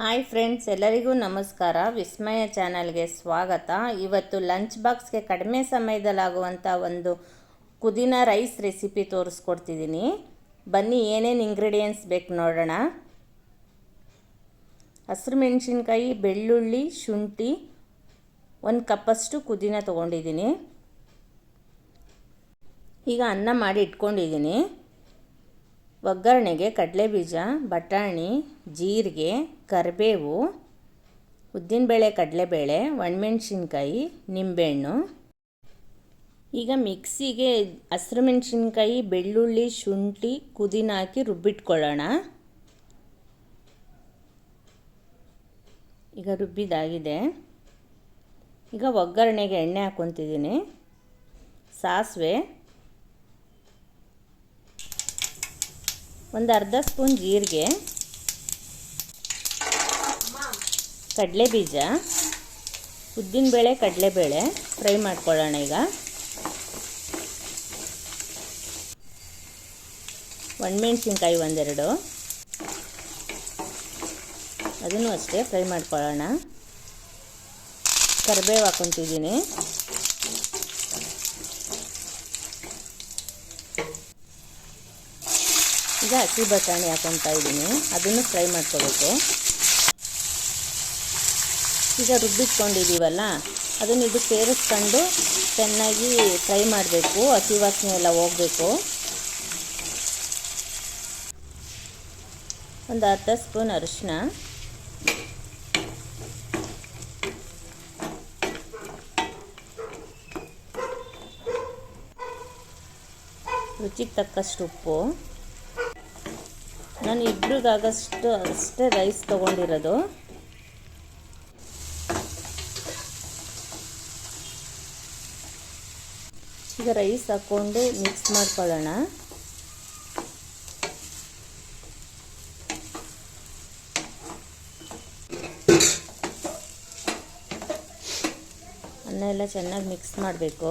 Hi friends, ಎಲ್ಲರಿಗೂ ನಮಸ್ಕಾರ. ವಿಸ್ಮಯ ಚಾನಲ್ಗೆ ಸ್ವಾಗತ. ಇವತ್ತು ಲಂಚ್ ಬಾಕ್ಸ್ಗೆ ಕಡಿಮೆ ಸಮಯದಲ್ಲಾಗುವಂಥ ಒಂದು ಕುದಿನ ರೈಸ್ ರೆಸಿಪಿ ತೋರಿಸ್ಕೊಡ್ತಿದ್ದೀನಿ. ಬನ್ನಿ, ಏನೇನು ಇಂಗ್ರೀಡಿಯೆಂಟ್ಸ್ ಬೇಕು ನೋಡೋಣ. ಹಸಿರು ಮೆಣಸಿನ್ಕಾಯಿ, ಬೆಳ್ಳುಳ್ಳಿ, ಶುಂಠಿ, ಒಂದು ಕಪ್ಪಷ್ಟು ಕುದಿನ ತೊಗೊಂಡಿದ್ದೀನಿ. ಈಗ ಅನ್ನ ಮಾಡಿ ಇಟ್ಕೊಂಡಿದ್ದೀನಿ. ಒಗ್ಗರಣೆಗೆ ಕಡಲೆಬೀಜ, ಬಟಾಣಿ, ಜೀರಿಗೆ, ಕರಿಬೇವು, ಉದ್ದಿನಬೇಳೆ, ಕಡಲೆಬೇಳೆ, ಒಣಮೆಣ್ಸಿನ್ಕಾಯಿ, ನಿಂಬೆಹಣ್ಣು. ಈಗ ಮಿಕ್ಸಿಗೆ ಹಸಿರು ಮೆಣಸಿನ್ಕಾಯಿ ಬೆಳ್ಳುಳ್ಳಿ, ಶುಂಠಿ ಕುದಿನ ಹಾಕಿ ರುಬ್ಬಿಟ್ಕೊಳ್ಳೋಣ. ಈಗ ರುಬ್ಬಿದಾಗಿದೆ. ಈಗ ಒಗ್ಗರಣೆಗೆ ಎಣ್ಣೆ ಹಾಕ್ಕೊತಿದ್ದೀನಿ. ಸಾಸಿವೆ ಒಂದು ಅರ್ಧ ಸ್ಪೂನ್ ಜೀರಿಗೆ ಕಡಲೆ ಬೀಜ ಉದ್ದಿನಬೇಳೆ, ಕಡಲೆಬೇಳೆ ಫ್ರೈ ಮಾಡ್ಕೊಳ್ಳೋಣ ಈಗ. ಒಣಮೆಣ್ಸಿನ್ಕಾಯಿ ಒಂದೆರಡು. ಅದನ್ನು ಅಷ್ಟೇ ಫ್ರೈ ಮಾಡ್ಕೊಳ್ಳೋಣ. ಕರಿಬೇವು ಹಾಕ್ಕೊತಿದ್ದೀನಿ ಈಗ ಹಸಿ ಬಟಾಣಿ ಹಾಕೊತಾ ಇದ್ದೀನಿ. ಅದನ್ನು ಫ್ರೈ ಮಾಡ್ಕೋಬೇಕು. ಈಗ ರುಬ್ಬಿಟ್ಕೊಂಡಿದ್ದೀವಲ್ಲ, ಅದನ್ನು ಇದು ಸೇರಿಸ್ಕೊಂಡು ಚೆನ್ನಾಗಿ ಫ್ರೈ ಮಾಡಬೇಕು. ಹಸಿ ವಾಸನೆ ಎಲ್ಲ ಹೋಗಬೇಕು. ಒಂದು ಅರ್ಧ ಸ್ಪೂನ್ ಅರಿಶಿನ ರುಚಿಗೆ ತಕ್ಕಷ್ಟು ಉಪ್ಪು. ನಾನು ಇಬ್ಬರಿಗಾಗಷ್ಟು ಅಷ್ಟೇ ರೈಸ್ ತೊಗೊಂಡಿರೋದು. ಈಗ ರೈಸ್ ಹಾಕ್ಕೊಂಡು ಮಿಕ್ಸ್ ಮಾಡ್ಕೊಳ್ಳೋಣ. ಅನ್ನ ಎಲ್ಲ ಚೆನ್ನಾಗಿ ಮಿಕ್ಸ್ ಮಾಡಬೇಕು.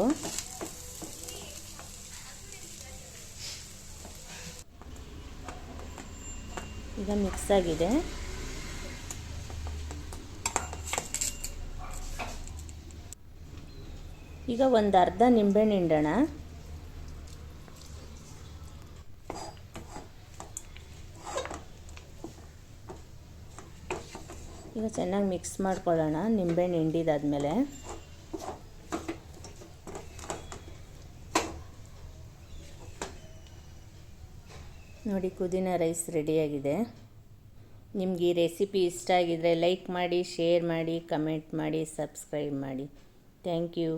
ಈಗ ಮಿಕ್ಸ್ ಆಗಿದೆ ಈಗ ಒಂದು ಅರ್ಧ ನಿಂಬೆಹಣ್ಣು ಹಿಂಡೋಣ ಈಗ ಚೆನ್ನಾಗಿ ಮಿಕ್ಸ್ ಮಾಡ್ಕೊಳ್ಳೋಣ ನಿಂಬೆಹಣ್ಣು ಹಿಂಡಿದಾದ್ಮೇಲೆ ನೋಡಿ ಕುದಿನ ರೈಸ್ ರೆಡಿಯಾಗಿದೆ ನಿಮಗೆ ಈ ರೆಸಿಪಿ ಇಷ್ಟ ಆಗಿದರೆ ಲೈಕ್ ಮಾಡಿ ಶೇರ್ ಮಾಡಿ ಕಮೆಂಟ್ ಮಾಡಿ ಸಬ್ಸ್ಕ್ರೈಬ್ ಮಾಡಿ. Thank you